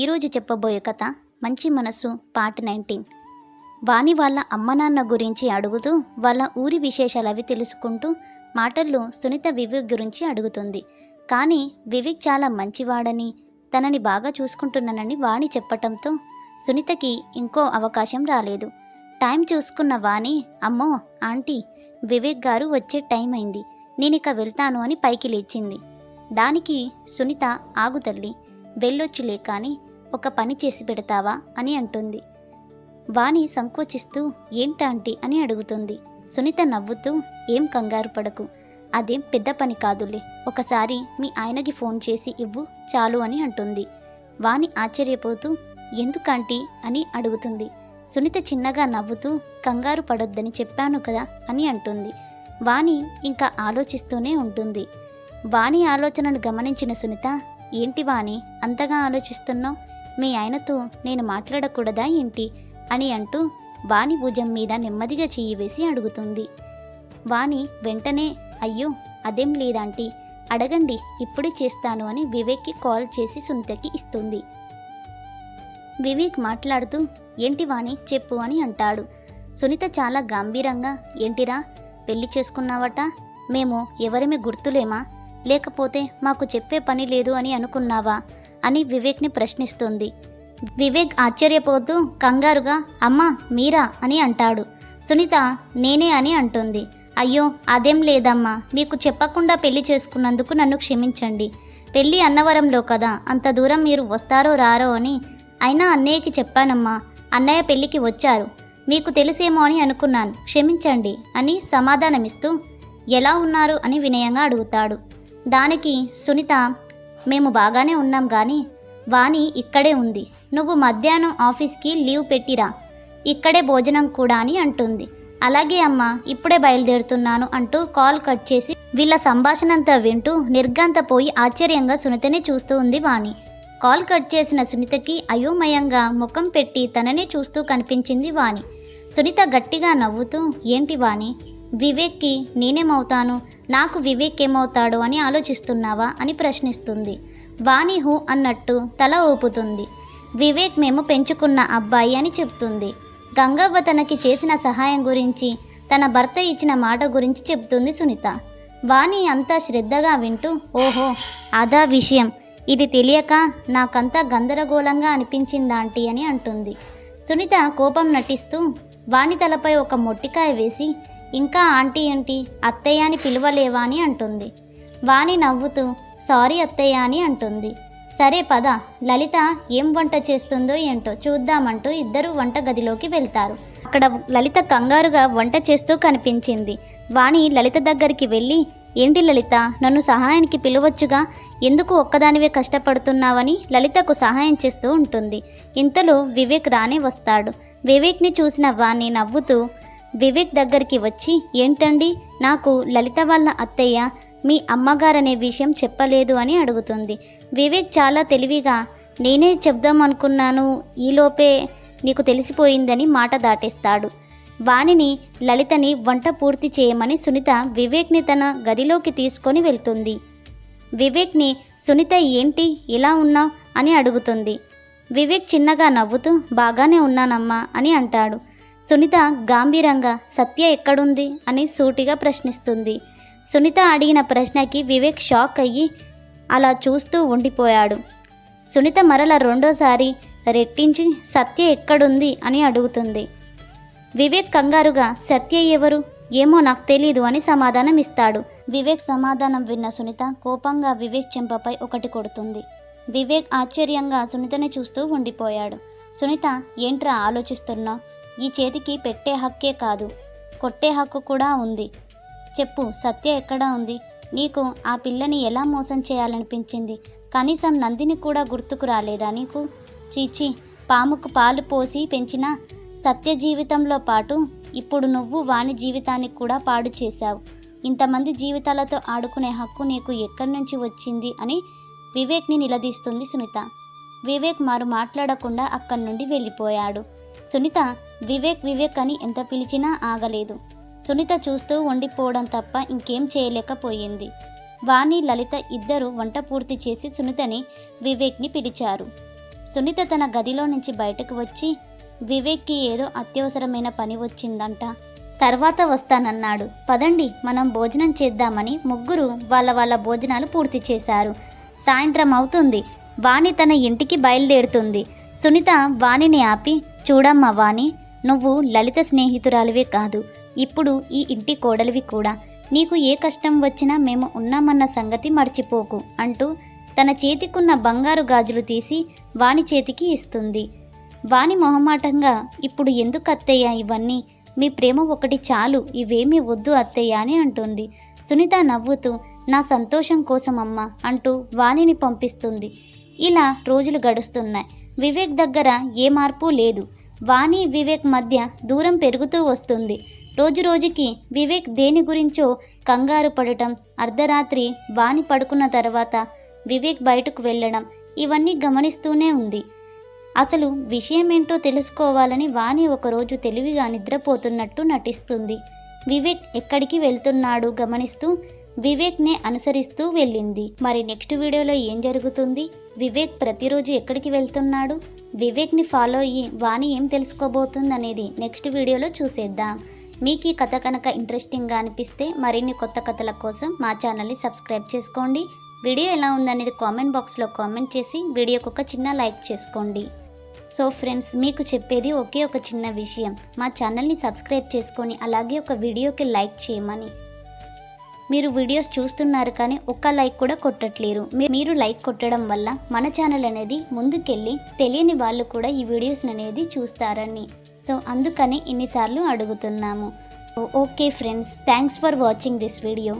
ఈరోజు చెప్పబోయే కథ మంచి మనసు పార్ట్ నైన్టీన్. వాణి వాళ్ళ అమ్మ నాన్న గురించి అడుగుతూ వాళ్ళ ఊరి విశేషాలు అవి తెలుసుకుంటూ మాటల్లో సునీత వివేక్ గురించి అడుగుతుంది. కానీ వివేక్ చాలా మంచివాడని తనని బాగా చూసుకుంటున్నానని వాణి చెప్పటంతో సునీతకి ఇంకో అవకాశం రాలేదు. టైం చూసుకున్న వాణి అమ్మో ఆంటీ వివేక్ గారు వచ్చే టైం అయింది. నేనిక వెళ్తాను అని పైకి లేచింది. దానికి సునీత ఆగు తల్లి వెళ్ళొచ్చులే కానీ ఒక పని చేసి పెడతావా అని అంటుంది. వాణి సంకోచిస్తూ ఏంటాంటి అని అడుగుతుంది. సునీత నవ్వుతూ ఏం కంగారు పడకు. అదేం పెద్ద పని కాదులే. ఒకసారి మీ ఆయనకి ఫోన్ చేసి ఇవ్వు చాలు అని అంటుంది. వాణి ఆశ్చర్యపోతూ ఎందుకంటీ అని అడుగుతుంది. సునీత చిన్నగా నవ్వుతూ కంగారు పడొద్దని చెప్పాను కదా అని అంటుంది. వాణి ఇంకా ఆలోచిస్తూనే ఉంటుంది. వాణి ఆలోచనను గమనించిన సునీత ఏంటి వాణి? అంతగా ఆలోచిస్తున్నావు? మీ ఆయనతో నేను మాట్లాడకూడదా ఏంటి? అని అంటూ వాణి భుజం మీద నెమ్మదిగా చెయ్యి వేసి అడుగుతుంది. వాణి వెంటనే అయ్యో అదేం లేదాంటీ అడగండి ఇప్పుడే చేస్తాను అని వివేక్కి కాల్ చేసి సునీతకి ఇస్తుంది. వివేక్ మాట్లాడుతూ ఏంటి వాణి చెప్పు అని అంటాడు. సునీత చాలా గంభీరంగా ఏంటిరా పెళ్ళి చేసుకున్నావట? మేము ఎవరిమి గుర్తులేమా? లేకపోతే మాకు చెప్పే పని లేదు అని అనుకున్నావా? అని వివేక్ని ప్రశ్నిస్తుంది. వివేక్ ఆశ్చర్యపోతూ కంగారుగా అమ్మ మీరా? అని అంటాడు. సునీత నేనే అని అంటుంది. అయ్యో అదేం లేదమ్మా. మీకు చెప్పకుండా పెళ్ళి చేసుకున్నందుకు నన్ను క్షమించండి. పెళ్ళి అన్నవరంలో కదా. అంత దూరం మీరు వస్తారో రారో అని అయినా అన్నయ్యకి చెప్పానమ్మా. అన్నయ్య పెళ్ళికి వచ్చారు. మీకు తెలిసేమో అని అనుకున్నాను. క్షమించండి అని సమాధానమిస్తూ ఎలా ఉన్నారు? అని వినయంగా అడుగుతాడు. దానికి సునీత మేము బాగానే ఉన్నాం కానీ వాణి ఇక్కడే ఉంది. నువ్వు మధ్యాహ్నం ఆఫీస్కి లీవ్ పెట్టిరా. ఇక్కడే భోజనం కూడా అని అంటుంది. అలాగే అమ్మా ఇప్పుడే బయలుదేరుతున్నాను అంటూ కాల్ కట్ చేసి వీళ్ళ సంభాషణంతా వింటూ నిర్గాంతపోయి ఆశ్చర్యంగా సునీతని చూస్తూ ఉంది వాణి. కాల్ కట్ చేసిన సునీతకి అయోమయంగా ముఖం పెట్టి తననే చూస్తూ కనిపించింది వాణి. సునీత గట్టిగా నవ్వుతూ ఏంటి వాణి? వివేక్కి నేనేమవుతాను? నాకు వివేక్ ఏమవుతాడు అని ఆలోచిస్తున్నావా? అని ప్రశ్నిస్తుంది. వాణి హూ అన్నట్టు తల ఊపుతుంది. వివేక్ మేము పెంచుకున్న అబ్బాయి అని చెప్తుంది. గంగవ్వ తనకి చేసిన సహాయం గురించి తన భర్త ఇచ్చిన మాట గురించి చెప్తుంది సునీత. వాణి అంతా శ్రద్ధగా వింటూ ఓహో అదా విషయం. ఇది తెలియక నాకంతా గందరగోళంగా అనిపించిందాంటి అని అంటుంది. సునీత కోపం నటిస్తూ వాణి తలపై ఒక మొట్టికాయ వేసి ఇంకా ఆంటీ ఏంటి? అత్తయ్య అని పిలవలేవా అని అంటుంది. వాణి నవ్వుతూ సారీ అత్తయ్య అని అంటుంది. సరే పద లలిత ఏం వంట చేస్తుందో ఏంటో చూద్దామంటూ ఇద్దరు వంట గదిలోకి వెళ్తారు. అక్కడ లలిత కంగారుగా వంట చేస్తూ కనిపించింది. వాణి లలిత దగ్గరికి వెళ్ళి ఏంటి లలిత నన్ను సహాయానికి పిలవచ్చుగా? ఎందుకు ఒక్కదానివే కష్టపడుతున్నావని లలితకు సహాయం చేస్తూ ఉంటుంది. ఇంతలో వివేక్ రానే వస్తాడు. వివేక్ని చూసిన వాణి నవ్వుతూ వివేక్ దగ్గరికి వచ్చి ఏంటండి? నాకు లలిత వాళ్ళ అత్తయ్య మీ అమ్మగారనే విషయం చెప్పలేదు అని అడుగుతుంది. వివేక్ చాలా తెలివిగా నేనే చెప్దాం అనుకున్నాను ఈలోపే నీకు తెలిసిపోయిందని మాట దాటేస్తాడు. వాణిని లలితని వంట పూర్తి చేయమని సునీత వివేక్ని తన గదిలోకి తీసుకొని వెళ్తుంది. వివేక్ని సునీత ఏంటి? ఇలా ఉన్నావు? అని అడుగుతుంది. వివేక్ చిన్నగా నవ్వుతూ బాగానే ఉన్నానమ్మా అని అంటాడు. సునీత గాంభీరంగా సత్య ఎక్కడుంది? అని సూటిగా ప్రశ్నిస్తుంది. సునీత అడిగిన ప్రశ్నకి వివేక్ షాక్ అయ్యి అలా చూస్తూ ఉండిపోయాడు. సునీత మరల రెండోసారి రెట్టించి సత్య ఎక్కడుంది? అని అడుగుతుంది. వివేక్ కంగారుగా సత్య ఎవరు? ఏమో నాకు తెలీదు అని సమాధానం ఇస్తాడు వివేక్ సమాధానం విన్న సునీత కోపంగా వివేక్ చెంపపై ఒకటి కొడుతుంది. వివేక్ ఆశ్చర్యంగా సునీతని చూస్తూ ఉండిపోయాడు. సునీత ఏంట్రా ఆలోచిస్తున్నావు? ఈ చేతికి పెట్టే హక్కే కాదు. కొట్టే హక్కు కూడా ఉంది. చెప్పు సత్య ఎక్కడ ఉంది? నీకు ఆ పిల్లని ఎలా మోసం చేయాలనిపించింది? కనీసం నందిని కూడా గుర్తుకు రాలేదా నీకు? చీచి పాముకు పాలు పోసి పెంచిన సత్య జీవితంలో పాటు ఇప్పుడు నువ్వు వాణి జీవితానికి కూడా పాడు చేశావు. ఇంతమంది జీవితాలతో ఆడుకునే హక్కు నీకు ఎక్కడి నుంచి వచ్చింది అని వివేక్ని నిలదీస్తుంది సునీత. వివేక్ మారు మాట్లాడకుండా అక్కడి నుండి వెళ్ళిపోయాడు. సునీత వివేక్ వివేక్ అని ఎంత పిలిచినా ఆగలేదు. సునీత చూస్తూ ఉండిపోవడం తప్ప ఇంకేం చేయలేకపోయింది. వాణి లలిత ఇద్దరు వంట పూర్తి చేసి సునీతని వివేక్ని పిలిచారు. సునీత తన గదిలో నుంచి బయటకు వచ్చి వివేక్కి ఏదో అత్యవసరమైన పని వచ్చిందంట. తర్వాత వస్తానన్నాడు. పదండి మనం భోజనం చేద్దామని ముగ్గురు వాళ్ళ వాళ్ళ భోజనాలు పూర్తి చేశారు. సాయంత్రం అవుతుంది. వాణి తన ఇంటికి బయలుదేరుతుంది. సునీత వాణిని ఆపి చూడమ్మా వాణి నువ్వు లలిత స్నేహితురాలివే కాదు. ఇప్పుడు ఈ ఇంటి కోడలివి కూడా. నీకు ఏ కష్టం వచ్చినా మేము ఉన్నామన్న సంగతి మర్చిపోకు అంటూ తన చేతికున్న బంగారు గాజులు తీసి వాణి చేతికి ఇస్తుంది. వాణి మొహమాటంగా ఇప్పుడు ఎందుకు అత్తయ్య ఇవన్నీ? మీ ప్రేమ ఒకటి చాలు ఇవేమీ వద్దు అత్తయ్య అని అంటుంది. సునీత నవ్వుతూ నా సంతోషం కోసమమ్మ అంటూ వాణిని పంపిస్తుంది. ఇలా రోజులు గడుస్తున్నాయి. వివేక్ దగ్గర ఏ మార్పు లేదు. వాణి వివేక్ మధ్య దూరం పెరుగుతూ వస్తుంది. రోజు రోజుకి వివేక్ దేని గురించో కంగారు పడటం అర్ధరాత్రి వాణి పడుకున్న తర్వాత వివేక్ బయటకు వెళ్ళడం ఇవన్నీ గమనిస్తూనే ఉంది. అసలు విషయమేంటో తెలుసుకోవాలని వాణి ఒకరోజు తెలివిగా నిద్రపోతున్నట్టు నటిస్తుంది. వివేక్ ఎక్కడికి వెళ్తున్నాడు గమనిస్తూ వివేక్నే అనుసరిస్తూ వెళ్ళింది. మరి నెక్స్ట్ వీడియోలో ఏం జరుగుతుంది? వివేక్ ప్రతిరోజు ఎక్కడికి వెళ్తున్నాడు? వివేక్ని ఫాలో అయ్యి వాణి ఏం తెలుసుకోబోతుంది అనేది నెక్స్ట్ వీడియోలో చూసేద్దాం. మీకు ఈ కథ కనుక ఇంట్రెస్టింగ్గా అనిపిస్తే మరిన్ని కొత్త కథల కోసం మా ఛానల్ని సబ్స్క్రైబ్ చేసుకోండి. వీడియో ఎలా ఉందనేది కామెంట్ బాక్స్లో కామెంట్ చేసి వీడియోకి ఒక చిన్న లైక్ చేసుకోండి. సో ఫ్రెండ్స్ మీకు చెప్పేది ఒకే ఒక చిన్న విషయం. మా ఛానల్ని సబ్స్క్రైబ్ చేసుకొని అలాగే ఒక వీడియోకి లైక్ చేయమని. మీరు వీడియోస్ చూస్తున్నారు కానీ ఒక్క లైక్ కూడా కొట్టట్లేరు. మీ- మీరు లైక్ కొట్టడం వల్ల మన ఛానల్ అనేది ముందుకెళ్ళి తెలియని వాళ్ళు కూడా ఈ వీడియోస్ అనేది చూస్తారని. సో అందుకని ఇన్నిసార్లు అడుగుతున్నాము. Okay friends thanks for watching this video.